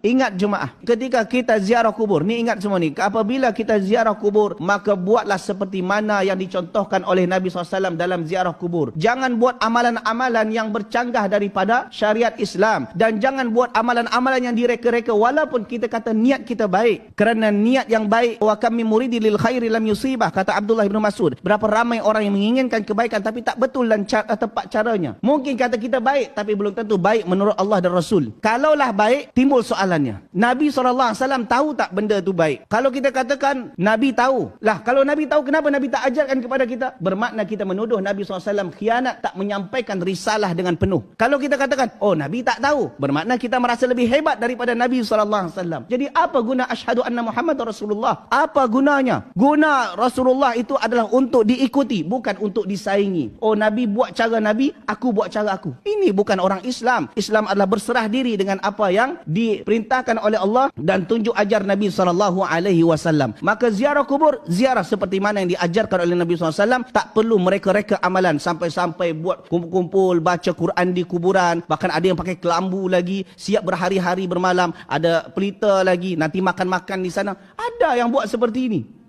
Ingat jemaah, ketika kita ziarah kubur, ni ingat semua ni, apabila kita ziarah kubur, maka buatlah seperti mana yang dicontohkan oleh Nabi SAW dalam ziarah kubur. Jangan buat amalan-amalan yang bercanggah daripada syariat Islam. Dan jangan buat amalan-amalan yang direka-reka walaupun kita kata niat kita baik. Kerana niat yang baik, wa kami muridi lil khairi lam yusibah, kata Abdullah bin Mas'ud. Berapa ramai orang yang menginginkan kebaikan tapi tak betul dan cara, tepat caranya. Mungkin kata kita baik tapi belum tentu baik menurut Allah dan Rasul. Kalaulah baik, timbul soalan soalannya. Nabi SAW tahu tak benda tu baik? Kalau kita katakan Nabi tahu. Lah kalau Nabi tahu kenapa Nabi tak ajarkan kepada kita? Bermakna kita menuduh Nabi SAW khianat tak menyampaikan risalah dengan penuh. Kalau kita katakan oh Nabi tak tahu. Bermakna kita merasa lebih hebat daripada Nabi SAW. Jadi apa guna asyhadu anna Muhammad Rasulullah? Apa gunanya? Guna Rasulullah itu adalah untuk diikuti. Bukan untuk disaingi. Oh Nabi buat cara Nabi, aku buat cara aku. Ini bukan orang Islam. Islam adalah berserah diri dengan apa yang diperintahkan diperintahkan oleh Allah dan tunjuk ajar Nabi sallallahu alaihi wasallam. Maka ziarah kubur, ziarah seperti mana yang diajarkan oleh Nabi SAW, tak perlu mereka-reka amalan sampai-sampai buat kumpul-kumpul, baca Quran di kuburan, bahkan ada yang pakai kelambu lagi, siap berhari-hari bermalam, ada pelita lagi, nanti makan-makan di sana. Ada yang buat seperti ini.